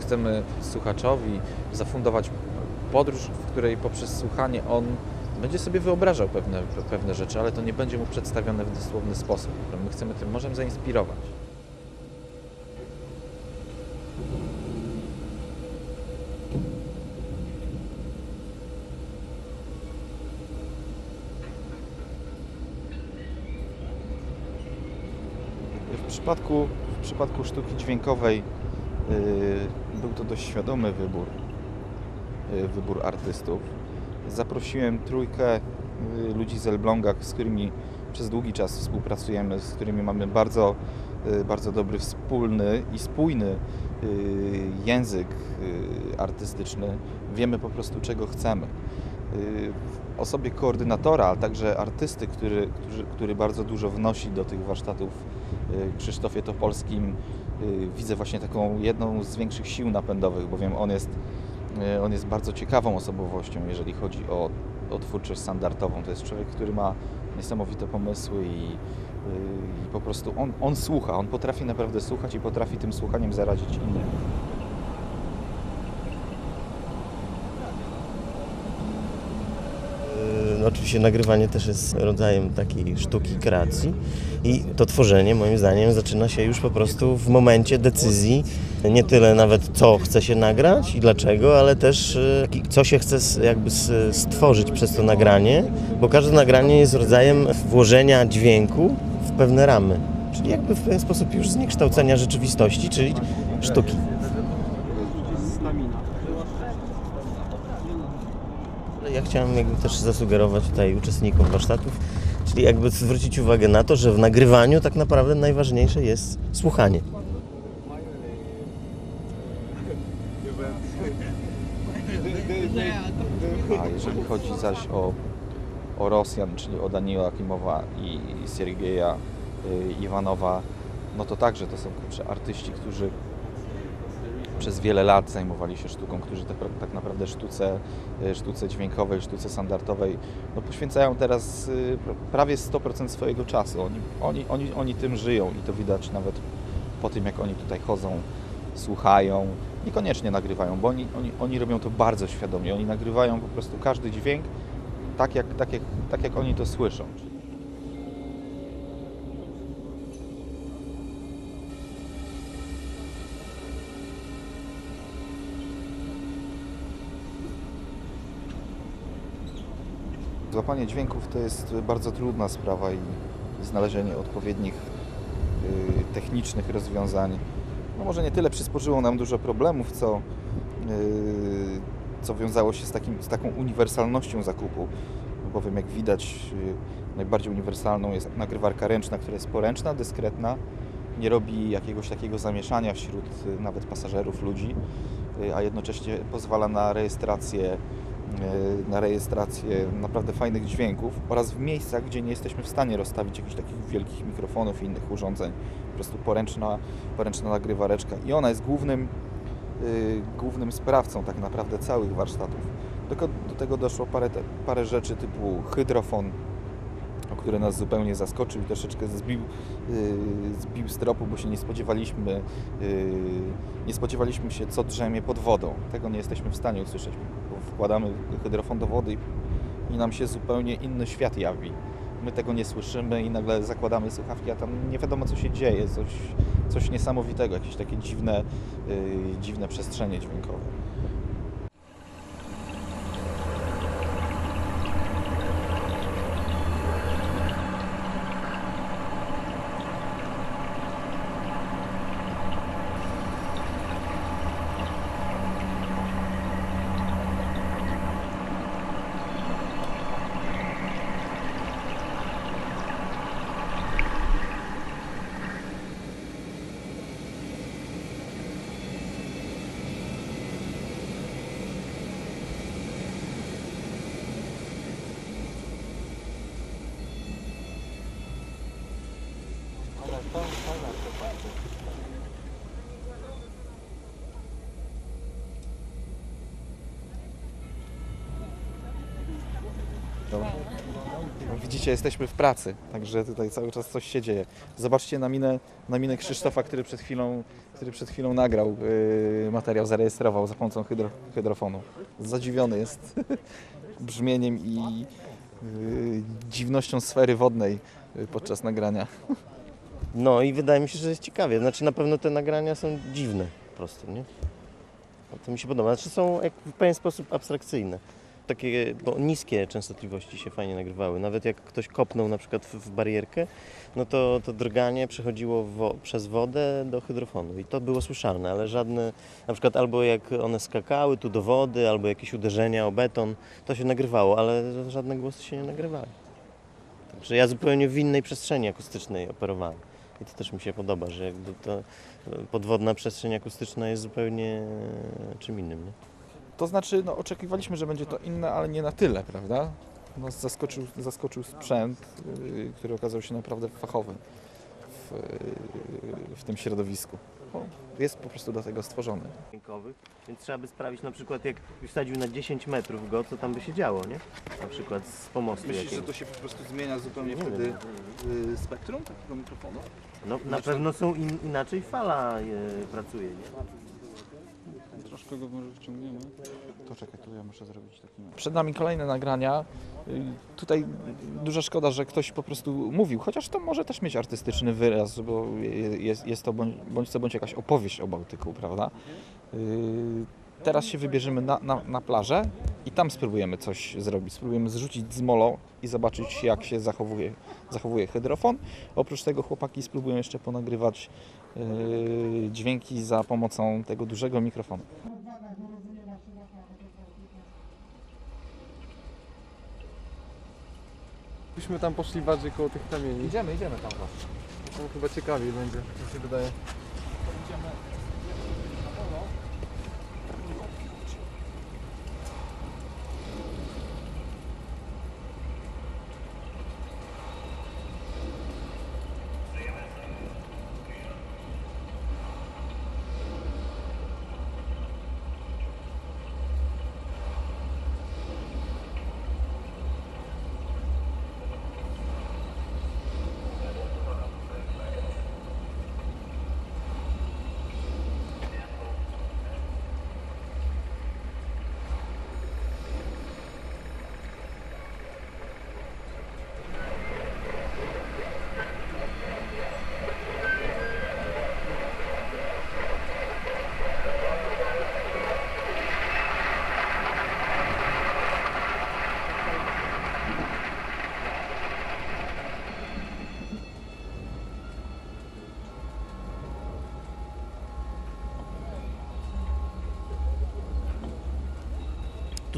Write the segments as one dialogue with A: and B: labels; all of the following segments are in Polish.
A: chcemy słuchaczowi zafundować podróż, w której poprzez słuchanie on będzie sobie wyobrażał pewne, pewne rzeczy, ale to nie będzie mu przedstawione w dosłowny sposób. My chcemy tym morzem zainspirować. W przypadku, w przypadku sztuki dźwiękowej był to dość świadomy wybór, yy, wybór artystów. Zaprosiłem trójkę yy, ludzi z Elbląga, z którymi przez długi czas współpracujemy, z którymi mamy bardzo, bardzo dobry wspólny i spójny język artystyczny. Wiemy po prostu czego chcemy. W osobie koordynatora, ale także artysty, który, który, który bardzo dużo wnosi do tych warsztatów y, Krzysztofie Topolskim y, widzę właśnie taką jedną z większych sił napędowych, bowiem on jest, y, on jest bardzo ciekawą osobowością, jeżeli chodzi o, o twórczość standardową. To jest człowiek, który ma niesamowite pomysły i, y, i po prostu on, on słucha, on potrafi naprawdę słuchać i potrafi tym słuchaniem zarazić innych.
B: No, oczywiście nagrywanie też jest rodzajem takiej sztuki kreacji i to tworzenie moim zdaniem zaczyna się już po prostu w momencie decyzji, nie tyle nawet co chce się nagrać i dlaczego, ale też e, co się chce jakby stworzyć przez to nagranie, bo każde nagranie jest rodzajem włożenia dźwięku w pewne ramy, czyli jakby w pewien sposób już zniekształcenia rzeczywistości, czyli sztuki. Ale Ja chciałem jakby też zasugerować tutaj uczestnikom warsztatów, czyli jakby zwrócić uwagę na to, że w nagrywaniu tak naprawdę najważniejsze jest słuchanie.
A: A jeżeli chodzi zaś o, o Rosjan, czyli o Daniela Akimowa i Siergieja y, Iwanowa, no to także to są kurczę, artyści, którzy przez wiele lat zajmowali się sztuką, którzy tak, tak naprawdę sztuce, y, sztuce dźwiękowej, sztuce standardowej no poświęcają teraz y, pr- prawie 100% swojego czasu. Oni, oni, oni, oni tym żyją i to widać nawet po tym, jak oni tutaj chodzą, słuchają, niekoniecznie nagrywają, bo oni, oni, oni robią to bardzo świadomie. Oni nagrywają po prostu każdy dźwięk tak, jak, tak, jak, tak, jak oni to słyszą. Złapanie dźwięków to jest bardzo trudna sprawa i znalezienie odpowiednich y, technicznych rozwiązań. No może nie tyle przysporzyło nam dużo problemów, co, y, co wiązało się z, takim, z taką uniwersalnością zakupu. Bowiem jak widać y, najbardziej uniwersalną jest nagrywarka ręczna, która jest poręczna, dyskretna, nie robi jakiegoś takiego zamieszania wśród nawet pasażerów, ludzi, a jednocześnie pozwala na rejestrację na rejestrację naprawdę fajnych dźwięków oraz w miejscach, gdzie nie jesteśmy w stanie rozstawić jakichś takich wielkich mikrofonów i innych urządzeń. Po prostu poręczna, poręczna nagrywareczka i ona jest głównym, y, głównym sprawcą tak naprawdę całych warsztatów. Tylko do tego doszło parę, te, parę rzeczy typu hydrofon, który nas zupełnie zaskoczył i troszeczkę zbił, yy, zbił z tropu, bo się nie spodziewaliśmy, yy, nie spodziewaliśmy się, co drzemie pod wodą. Tego nie jesteśmy w stanie usłyszeć, wkładamy hydrofon do wody i, nam się zupełnie inny świat jawi. My tego nie słyszymy i nagle zakładamy słuchawki, a tam nie wiadomo, co się dzieje, coś, coś niesamowitego, jakieś takie dziwne, yy, dziwne przestrzenie dźwiękowe. Widzicie, jesteśmy w pracy, także tutaj cały czas coś się dzieje. Zobaczcie na minę, na minę Krzysztofa, który przed chwilą, który przed chwilą nagrał yy, materiał, zarejestrował za pomocą hydro, hydrofonu. Zadziwiony jest brzmieniem i yy, dziwnością sfery wodnej yy, podczas nagrania.
B: No i wydaje mi się, że jest ciekawie. Znaczy na pewno te nagrania są dziwne po prostu, nie? No to mi się podoba. Znaczy są jak w pewien sposób abstrakcyjne. Takie, niskie częstotliwości się fajnie nagrywały. Nawet jak ktoś kopnął na przykład w, w barierkę, no to to drganie przechodziło wo, przez wodę do hydrofonu i to było słyszalne, ale żadne, na przykład albo jak one skakały tu do wody, albo jakieś uderzenia o beton, to się nagrywało, ale żadne głosy się nie nagrywały. Także ja zupełnie w innej przestrzeni akustycznej operowałem. I to też mi się podoba, że jakby to e, podwodna przestrzeń akustyczna jest zupełnie e, czym innym. Nie?
A: To znaczy, no, oczekiwaliśmy, że będzie to inne, ale nie na tyle, prawda? Nas zaskoczył, zaskoczył sprzęt, yy, który okazał się naprawdę fachowy w, yy, w tym środowisku. Bo jest po prostu do tego stworzony.
B: Więc trzeba by sprawić na przykład jak wysadził na 10 metrów go, co tam by się działo, nie? Na przykład z pomostu jakiegoś.
A: się po prostu zmienia zupełnie
B: Nie wtedy,
A: yy, spektrum takiego mikrofonu?
B: No na pewno są in, inaczej fala e, pracuje, nie?
C: Troszkę go może wciągniemy.
A: To czekaj, tu ja muszę zrobić taki... Przed nami kolejne nagrania. Tutaj duża szkoda, że ktoś po prostu mówił, chociaż to może też mieć artystyczny wyraz, bo je- jest, jest to bądź, bądź co bądź jakaś opowieść o Bałtyku, prawda? Yy, Teraz się wybierzemy na, na, na plażę i tam spróbujemy coś zrobić. Spróbujemy zrzucić z molą i zobaczyć, jak się zachowuje, zachowuje hydrofon. Oprócz tego chłopaki spróbują jeszcze ponagrywać yy, dźwięki za pomocą tego dużego mikrofonu.
C: Byśmy tam poszli bardziej koło tych kamieni.
A: Idziemy, idziemy tam właśnie.
C: Tam chyba ciekawiej będzie, mi się wydaje.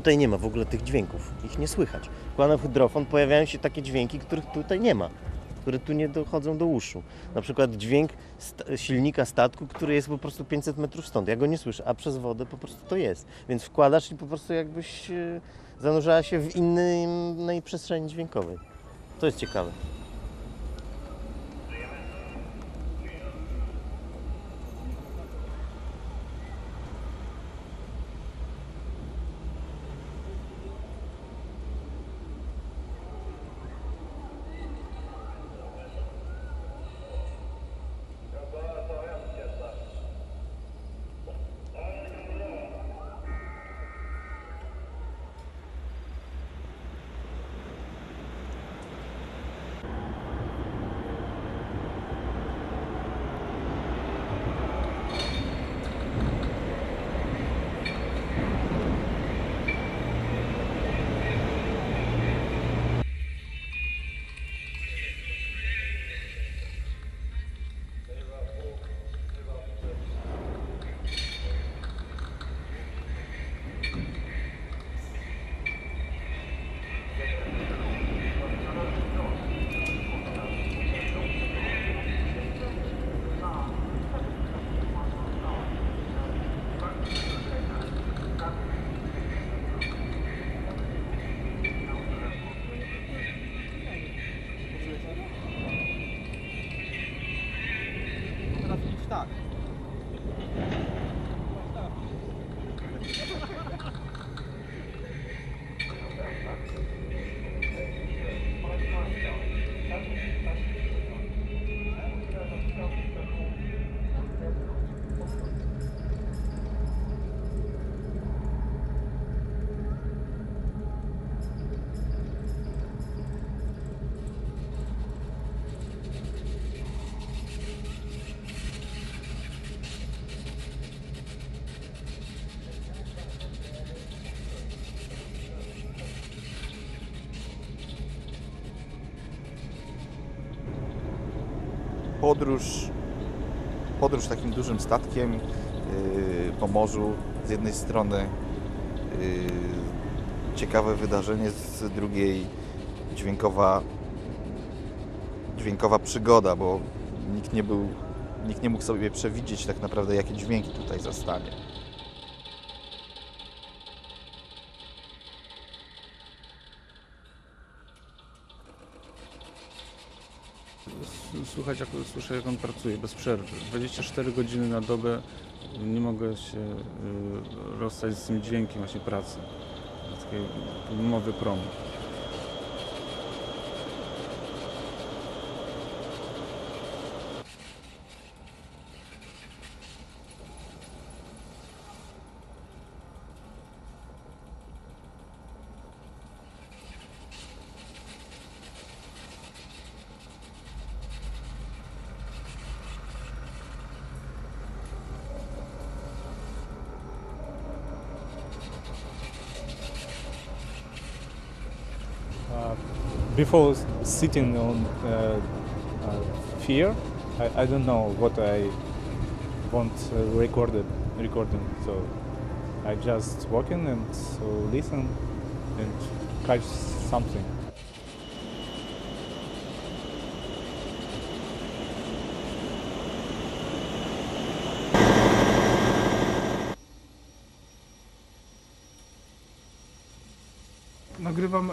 B: Tutaj nie ma w ogóle tych dźwięków, ich nie słychać. Wkładam w hydrofon, pojawiają się takie dźwięki, których tutaj nie ma, które tu nie dochodzą do uszu. Na przykład dźwięk sta- silnika statku, który jest po prostu 500 metrów stąd. Ja go nie słyszę, a przez wodę po prostu to jest. Więc wkładasz i po prostu jakbyś e, zanurzała się w innej przestrzeni dźwiękowej. To jest ciekawe.
A: Podróż, podróż takim dużym statkiem yy, po morzu z jednej strony, yy, ciekawe wydarzenie z drugiej, dźwiękowa, dźwiękowa przygoda, bo nikt nie był, nikt nie mógł sobie przewidzieć tak naprawdę, jakie dźwięki tutaj zastanie.
D: Słuchać, jak, słyszę, jak on pracuje bez przerwy. 24 godziny na dobę nie mogę się y, rozstać z tym dźwiękiem właśnie pracy. Takiej mowy promu.
E: Before sitting on uh, uh, fear, I, I don't know what I want uh, recorded recording. So I just walking and listen and catch something.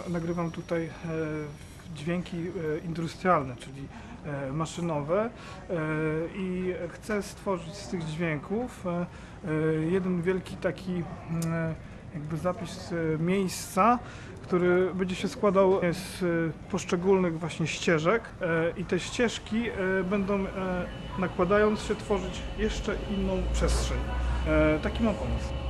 F: Nagrywam, tutaj e, dźwięki e, industrialne, czyli e, maszynowe i chcę stworzyć z tych dźwięków jeden wielki taki jakby zapis miejsca, który będzie się składał z poszczególnych właśnie ścieżek i te ścieżki będą nakładając się tworzyć jeszcze inną przestrzeń. Taki mam pomysł.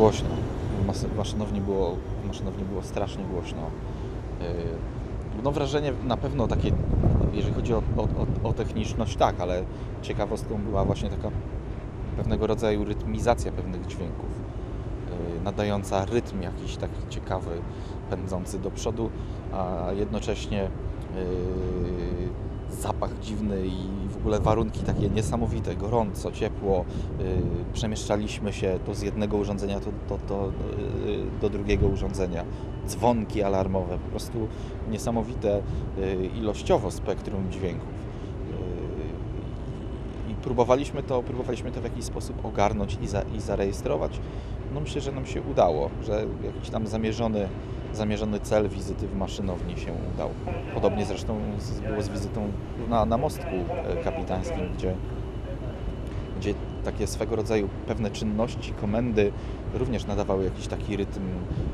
A: Głośno. W maszynowni było, w maszynowni było strasznie głośno. Yy, No wrażenie na pewno takie, jeżeli chodzi o, o, o, techniczność, tak, ale ciekawostką była właśnie taka pewnego rodzaju rytmizacja pewnych dźwięków, yy, nadająca rytm jakiś taki ciekawy, pędzący do przodu, a jednocześnie yy, zapach dziwny i w ogóle warunki takie niesamowite, gorąco, ciepło. Yy, Przemieszczaliśmy się to z jednego urządzenia to, to, to, yy, do drugiego urządzenia. Dzwonki alarmowe, po prostu niesamowite yy, ilościowo spektrum dźwięków. I próbowaliśmy to, próbowaliśmy to w jakiś sposób ogarnąć i, za, i zarejestrować. No myślę, że nam się udało, że jakiś tam zamierzony, zamierzony cel wizyty w maszynowni się udał. Podobnie zresztą było z wizytą na, na mostku e, kapitańskim, gdzie, gdzie takie swego rodzaju pewne czynności, komendy również nadawały jakiś taki rytm,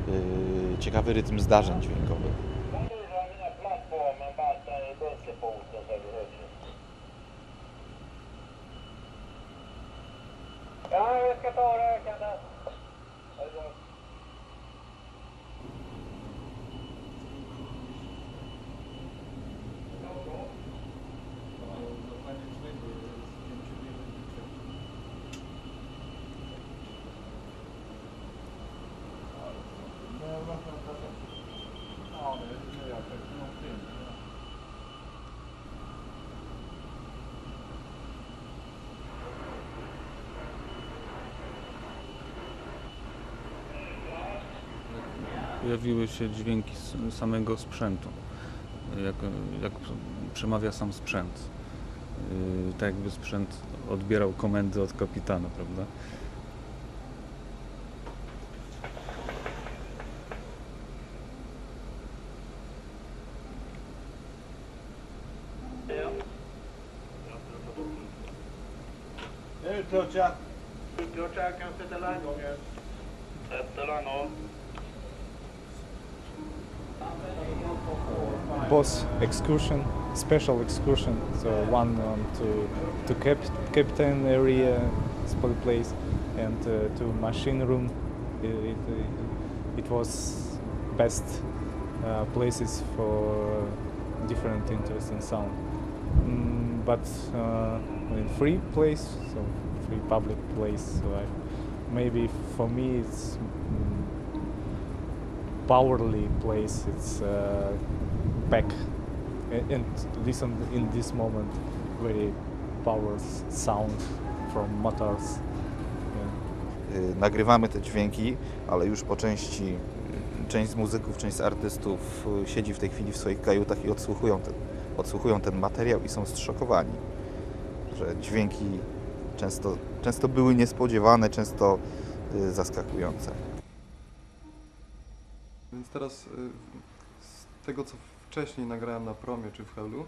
A: yy, ciekawy rytm zdarzeń dźwiękowych.
D: Pojawiły się dźwięki samego sprzętu, jak, jak przemawia sam sprzęt. tak jakby sprzęt odbierał komendy od kapitana, prawda?
G: Klocka kan sätta landgången. Sätter landgång.
E: Boss excursion, special excursion. So one um, to to cap, captain area, spot place, and uh, to machine room. It, it, it was best uh, places for different interesting sound. Mm, but uh, in free place, so free public place, so I, maybe for me it's. Mm, powerly place it's uh, back and, and listen in this moment very power s- sound from motors yeah.
A: Y, Nagrywamy te dźwięki, ale już po części część z muzyków, część z artystów y, siedzi w tej chwili w swoich kajutach i odsłuchują ten, odsłuchują ten materiał i są zszokowani, że dźwięki często, często były niespodziewane, często y, zaskakujące.
C: Więc teraz z tego, co wcześniej nagrałem na promie czy w Helu,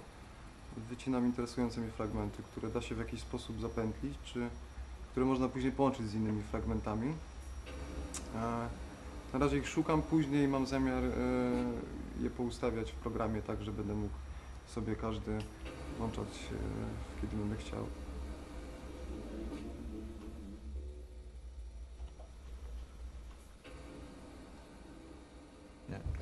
C: wycinam interesujące mnie fragmenty, które da się w jakiś sposób zapętlić, czy które można później połączyć z innymi fragmentami. E, Na razie ich szukam, później mam zamiar e, je poustawiać w programie tak, że będę mógł sobie każdy włączać e, kiedy będę chciał.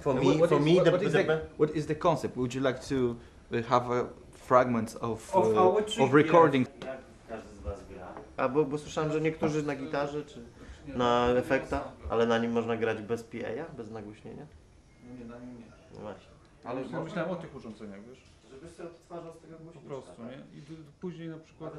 H: For me,
I: what- what
H: for
I: is-
H: me,
I: what-
H: the,
I: what is
H: the,
I: the- what is the concept? Would you like to uh, have uh, fragments of
H: Of
I: uh,
H: our
I: of recording?
B: Jak każdy z Was gra? A bo, bo słyszałem, że niektórzy na gitarze czy na efektach, ale na nim można grać bez PA, bez nagłośnienia?
I: Nie, na nim nie.
B: No właśnie.
D: Ale ja myślałem o tych urządzeniach, wiesz?
B: Żebyś sobie odtwarzał z tego
D: Po
B: głośnika.
D: prostu, nie? I później na przykład...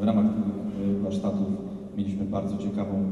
J: W ramach tych e, warsztatów mieliśmy bardzo ciekawą e, dźwiękową podróż